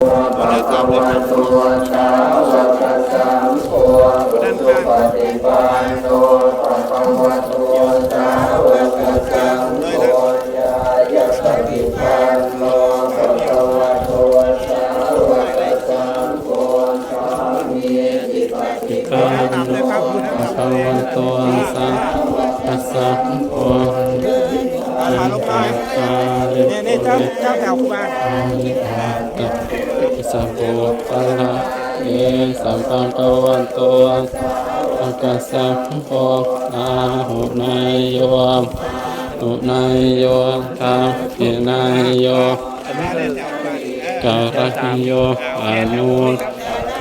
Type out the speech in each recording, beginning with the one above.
ภะคะวะโตสาวกสังโฆสุปฏิปันโนภะคะวะโตสาวกสังโฆยายะปฏิปันโนภะคะวะโตสาวกสังโฆสามีจิปฏิปันโนภะคะวะโตสาวกสังโฆ มาลงมาเนี่ยเนี่ยเจ้าเจ้าแถวครูบาสัพพุปะระเยสัมปังกวันโตอังกัสสัพพะอาหุนายโยหุนายโยทาพินายโยการะโยอนุ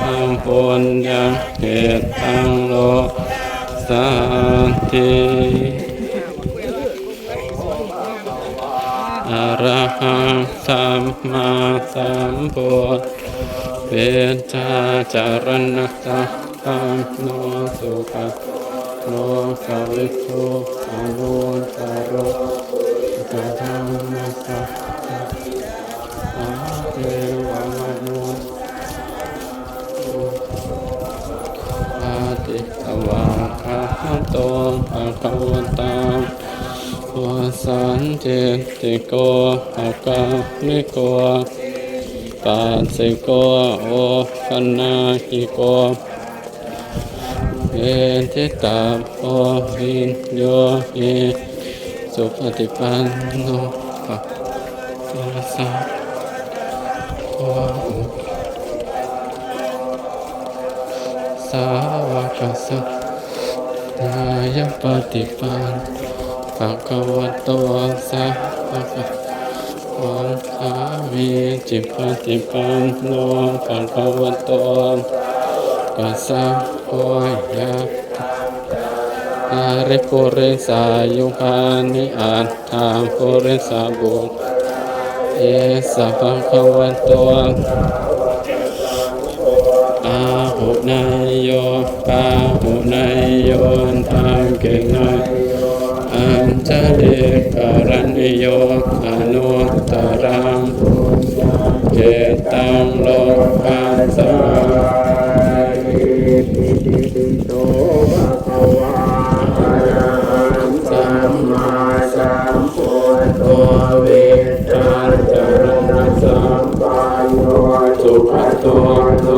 ทังปุญญาเหตุทังโลสันติ ระหังสัมมาสัมพุทธเวชาจารณะสัพพัมโนสุขโลกวิทุอนุตตรกธรรมสัพพะอาเทวมนุษย์อาติตวาคาโตภะคะวะตา วสันเจติโกภะกาลิโกปัสสิโกโอปันนาหิโกเอทิตาโอวินโยเอสุปฏิปันโนภะคะวะสาโอสาวกสัตนายปฏิปัน ภะคะวะโตสาวกวังสามีจิปฏิปันโนภะคะวะโตกัสสะโอยะอาริปุริสายุคานิอัตถาปุริสาบุตเอสัพพะวันโตอาหุนายโยปาหุนายโยทำเก่งหน่อย อันเจริญการณิโยอนุตตรังเจตังโลกัสสะโตภะคะวะอะระหังสัมมาสัมพุทโธเวทาจารณะสัมปันโนสุขโตโต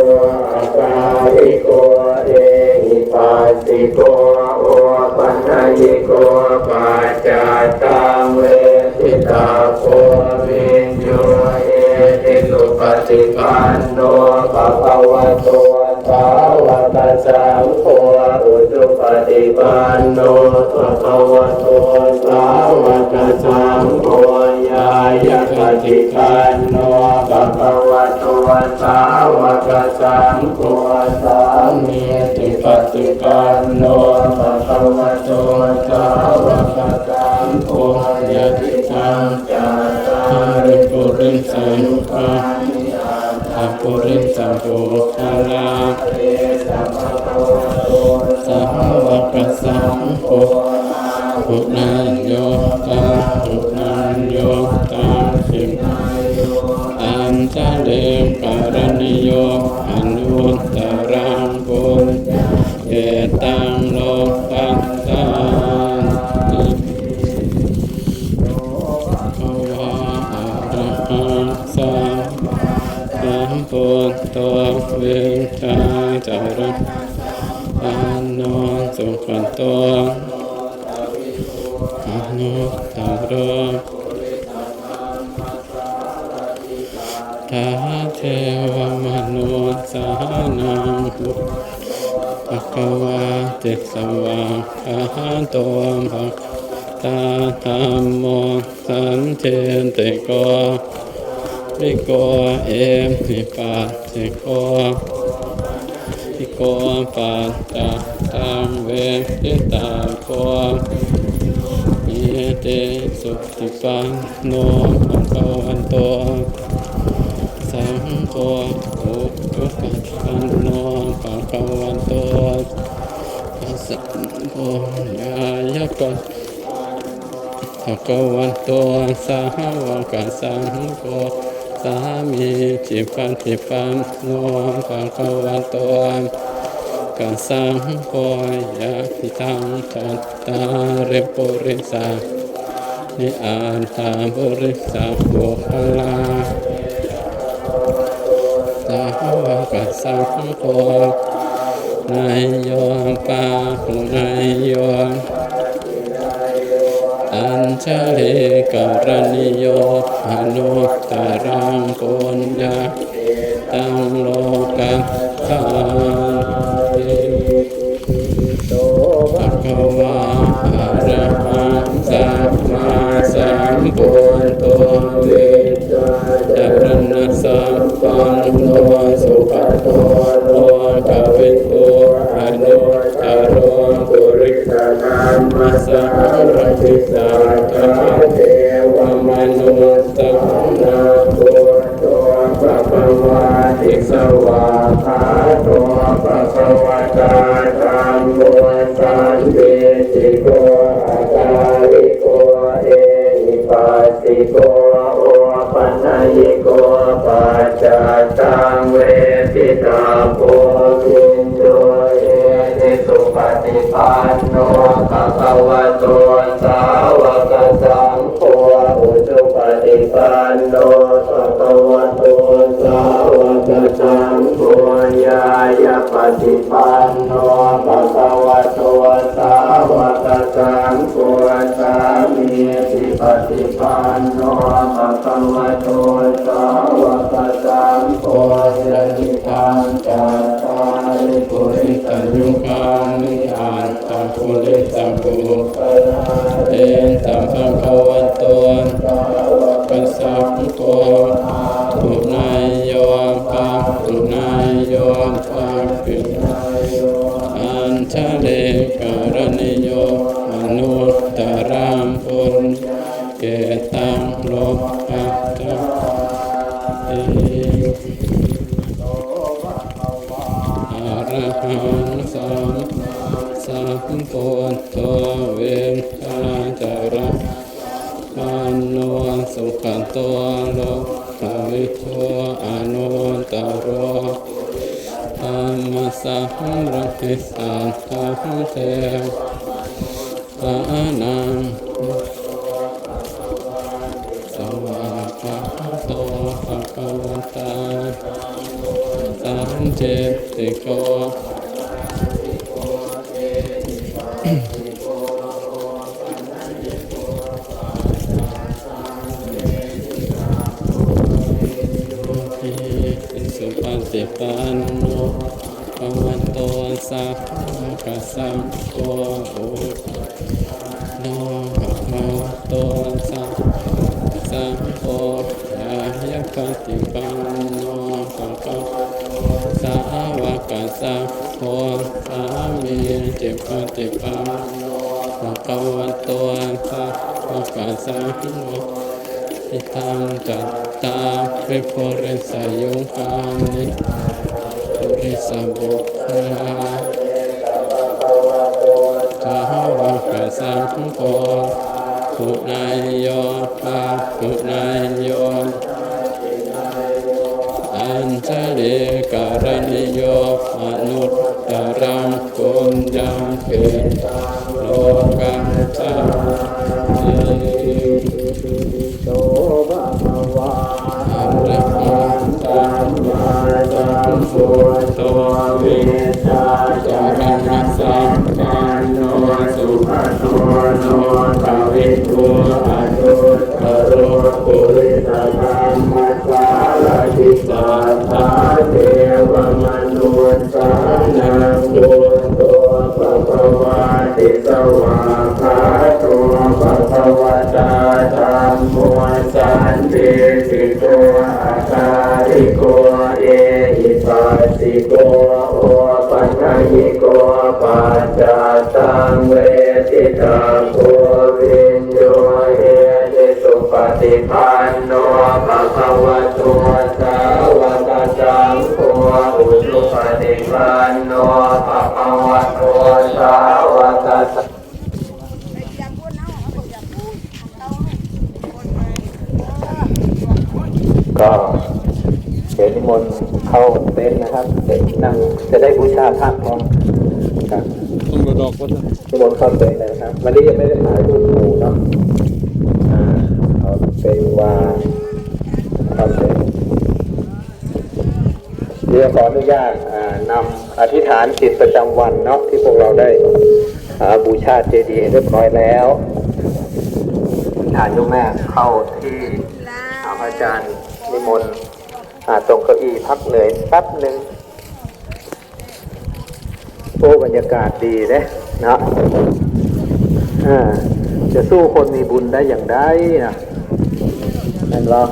อริโกเอหิปัสสิโกโอปัญญิโกปัจจตังเวทิตาโควินโยเอติสุปฏิปันโนภะคะวะโต งโฆสามีติปฏิปันโนภะคะวะโตสาวกสังโฆยะติสังจัตาริปุริสังฆาอาปุริสังปุคาลาสัมภะวะโตสาวกสังโฆหุนายโยตาหุนายโยตาสิมอันตะเดมการณิโย อนุตตรังปุญเอตังโลกัสสานิภวะอะระหังสัมสัมพุทโตเวชาจารณอานนสุขันโตอนุตตรัง ทาเทวมนุสสานังพุทธภควาติสวาคาโตภะตาธรรมโมสันเทนติโกวิโกเอมิปัสสิโกทิโกปัจจตังเวทิตาโกเยเตสุติปันโนภะคะวันโต สังโฆอุจุปัฏฐานโนภะคะวันโตสังโฆญายะปัภะคะวันโตสาวกสังโฆสามีจิปันติปันโนภะคะวันโตกัสังโฆยะพิทังจัตตาริปุริสานิอาตาบุริสาบุคลา สาวกสังโฆนายโยปาหุนายโยอัญชลิกรณิโยอนุตตรังปุญญา ติสาคาเทวมนุสสนาพุทโธภะคะวะติสวาคาโตภะคะวะตาธัมโมสันติสิโกอาจาริโกเอหิปัสสิโกโอปัญญิโกปัจจตังเวทิตาโพ ฏิปันโนภะคะวะโตสาวกสังโฆอุจุปฏิปันโนภะคะวะโตสาวกสังโฆญายาปฏิปันโนภะคะวะโตสาวกสังโฆสามีจิปฏิปันโนภะคะวะโตสาวกสังโฆสันติปัญจัตตาริปุริสยุคา ตตะปุริสบุคลาเอตัมภะคะวะโตสาวกสังโฆทุนายโยปะทุนายโยปะปิอัญชเลกรณิโยอนุตตรังปุญเกตังโลกัตตะเออรหังสัมสัม พุทโธเวชาจาระปันโนสุขโตโลกวิโตอนุตตรธรรมสัมรติสัทธะเทวานังสวากขาโตภะคะวะตาสันเจติโก สิปันโนภวันโตสาวกสังโฆอุโนภวโตสาวกสังโฆญายปฏิปันโนภะคะวะสาวกสังโฆสามีจิปฏิปันโนภะคะวะโตสาวกสังโฆ อิทังจัตตาริปุริสายุคานิปุริสบุคคลาสาวกสังโฆปุนายโยปะปุนายโยอัญชลิการณิโยอนุตตรังปุญญังเกตังโลกัจจาติโต พุทโธเวชาจารณะสัมปันโนสุขโตโนภวิทูอนุตตรปุริสธรรมสารติสัทธาเทวมนุสสานังพุทโธภะคะวะติสวาคา ยิโกปัจจตังเวทิตาโพวิญโยเยสุปฏิปันโนภะคะวะ เข้าเต็นท์นะครับเดี๋ยวนั่งจะได้บูชาพระพร้อมครับต้องดูดอกก็ได้นิมนต์เข้าเต็นท์เลยนะครับวันนี้ยังไม่ได้ถ่ายรูปหมู่เนาะอ่าเอาเป็นว่าเข้าเต็นท์เดี๋ยวขออนุญาตอ่านำอธิษฐานจิตประจำวันเนาะที่พวกเราได้อ่าบูชาเจดีย์เรียบร้อยแล้วอธิษฐานโยมแม่เข้าที่อาพระอาจารย์นิมนต์อ่า ตรงเก้าอี้พักเหนื่อยแป๊บหนึ่งโอ้บรรยากาศดีนะนะจะสู้คนมีบุญได้อย่างไรนะเห็นหรอ